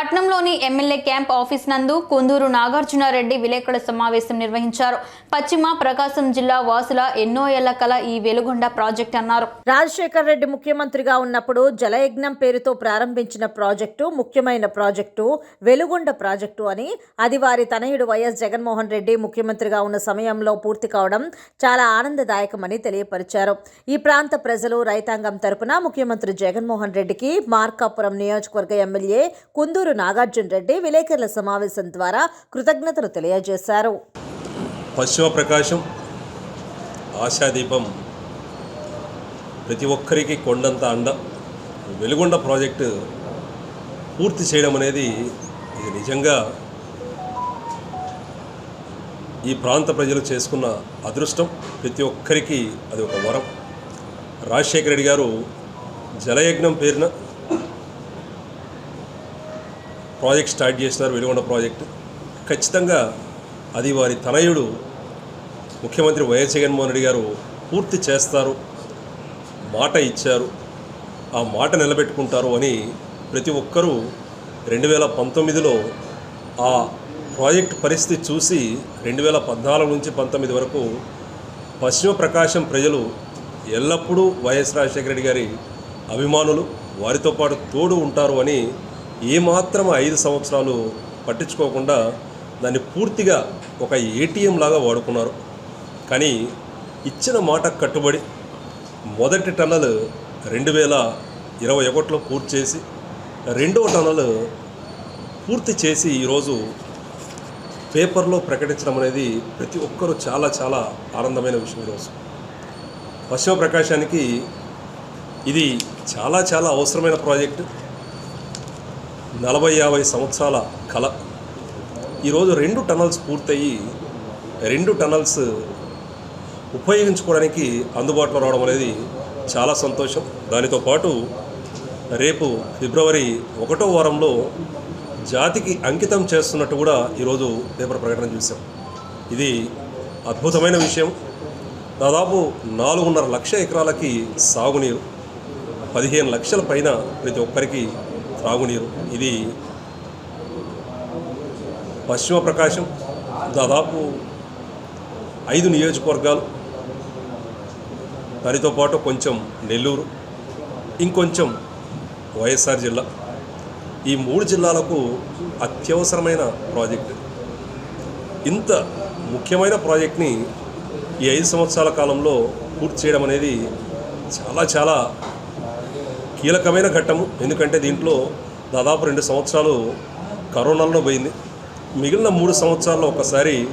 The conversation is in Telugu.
పట్నంలోని ఎమ్మెల్యే క్యాంప్ ఆఫీస్ నందు కుందూరు నాగార్జునారెడ్డి విలేకరుల సమావేశం నిర్వహించారు. పశ్చిమ ప్రకాశం జిల్లా వాసుల ఎన్నో ఏళ్ళ కల ఈ వెలుగొండ ప్రాజెక్ట్ అన్నారు. రాజశేఖర్ రెడ్డి ముఖ్యమంత్రిగా ఉన్నప్పుడు జలయజ్ఞం పేరుతో ప్రారంభించిన ప్రాజెక్టు ముఖ్యమైన ప్రాజెక్టు వెలుగొండ ప్రాజెక్టు అని అది వారి తనయుడు వైఎస్ జగన్మోహన్ రెడ్డి ముఖ్యమంత్రిగా ఉన్న సమయంలో పూర్తి కావడం చాలా ఆనందదాయకమని తెలియపరిచారు. ఈ ప్రాంత ప్రజలు రైతాంగం తరపున ముఖ్యమంత్రి జగన్మోహన్ రెడ్డికి మార్కాపురం నియోజకవర్గ ఎమ్మెల్యే కుందూరు నాగార్జున రెడ్డి విలేకరుల సమావేశం ద్వారా కృతజ్ఞతలు తెలియజేశారు. పశ్చిమ ప్రకాశం ఆశాదీపం ప్రతి ఒక్కరికి కొండంత అండ. వెలుగొండ ప్రాజెక్టు పూర్తి చేయడం అనేది ఇది నిజంగా ఈ ప్రాంత ప్రజలు చేసుకున్న అదృష్టం. ప్రతి ఒక్కరికి అది ఒక వరం. రాజశేఖర రెడ్డి గారు జలయజ్ఞం పేరున ప్రాజెక్ట్ స్టార్ట్ చేసినారు వెలుగొండ ప్రాజెక్టు. ఖచ్చితంగా అది వారి తనయుడు ముఖ్యమంత్రి వైఎస్ జగన్మోహన్ రెడ్డి గారు పూర్తి చేస్తారు మాట ఇచ్చారు ఆ మాట నిలబెట్టుకుంటారు అని ప్రతి ఒక్కరూ రెండు వేల పంతొమ్మిదిలో ఆ ప్రాజెక్ట్ పరిస్థితి చూసి రెండు వేల పద్నాలుగు నుంచి పంతొమ్మిది వరకు పశ్చిమ ప్రకాశం ప్రజలు ఎల్లప్పుడూ వైఎస్ రాజశేఖర రెడ్డి గారి అభిమానులు వారితో పాటు తోడు ఉంటారు అని ఏమాత్రం ఐదు సంవత్సరాలు పట్టించుకోకుండా దాన్ని పూర్తిగా ఒక ఏటీఎం లాగా వాడుకున్నారు. కానీ ఇచ్చిన మాట కట్టుబడి మొదటి టన్నల్ రెండు వేల ఇరవై ఒకటిలో పూర్తి చేసి రెండవ టన్నల్ పూర్తి చేసి ఈరోజు పేపర్లో ప్రకటించడం అనేది ప్రతి ఒక్కరూ చాలా చాలా ఆనందమైన విషయం ఈరోజు. పశ్చిమ ప్రకాశానికి ఇది చాలా చాలా అవసరమైన ప్రాజెక్టు. నలభై యాభై సంవత్సరాల కళ. ఈరోజు రెండు టనల్స్ పూర్తయి రెండు టనల్స్ ఉపయోగించుకోవడానికి అందుబాటులో రావడం అనేది చాలా సంతోషం. దానితో పాటు రేపు ఫిబ్రవరి ఒకటో వారంలో జాతికి అంకితం చేస్తున్నట్టు కూడా ఈరోజు పేపర్ ప్రకటన చూసాం ఇది అద్భుతమైన విషయం. దాదాపు నాలుగున్నర లక్ష ఎకరాలకి సాగునీరు పదిహేను లక్షల పైన ప్రతి ఒక్కరికి త్రాగునీరు. ఇది పశ్చిమ ప్రకాశం దాదాపు ఐదు నియోజకవర్గాలు. దానితో పాటు కొంచెం నెల్లూరు ఇంకొంచెం వైఎస్ఆర్ జిల్లా. ఈ మూడు జిల్లాలకు అత్యవసరమైన ప్రాజెక్టు. ఇంత ముఖ్యమైన ప్రాజెక్ట్ని ఈ ఐదు సంవత్సరాల కాలంలో పూర్తి చేయడం అనేది చాలా చాలా కీలకమైన ఘట్టము. ఎందుకంటే దీంట్లో దాదాపు రెండు సంవత్సరాలు కరోనాలో పోయింది. మిగిలిన మూడు సంవత్సరాల్లో ఒకసారి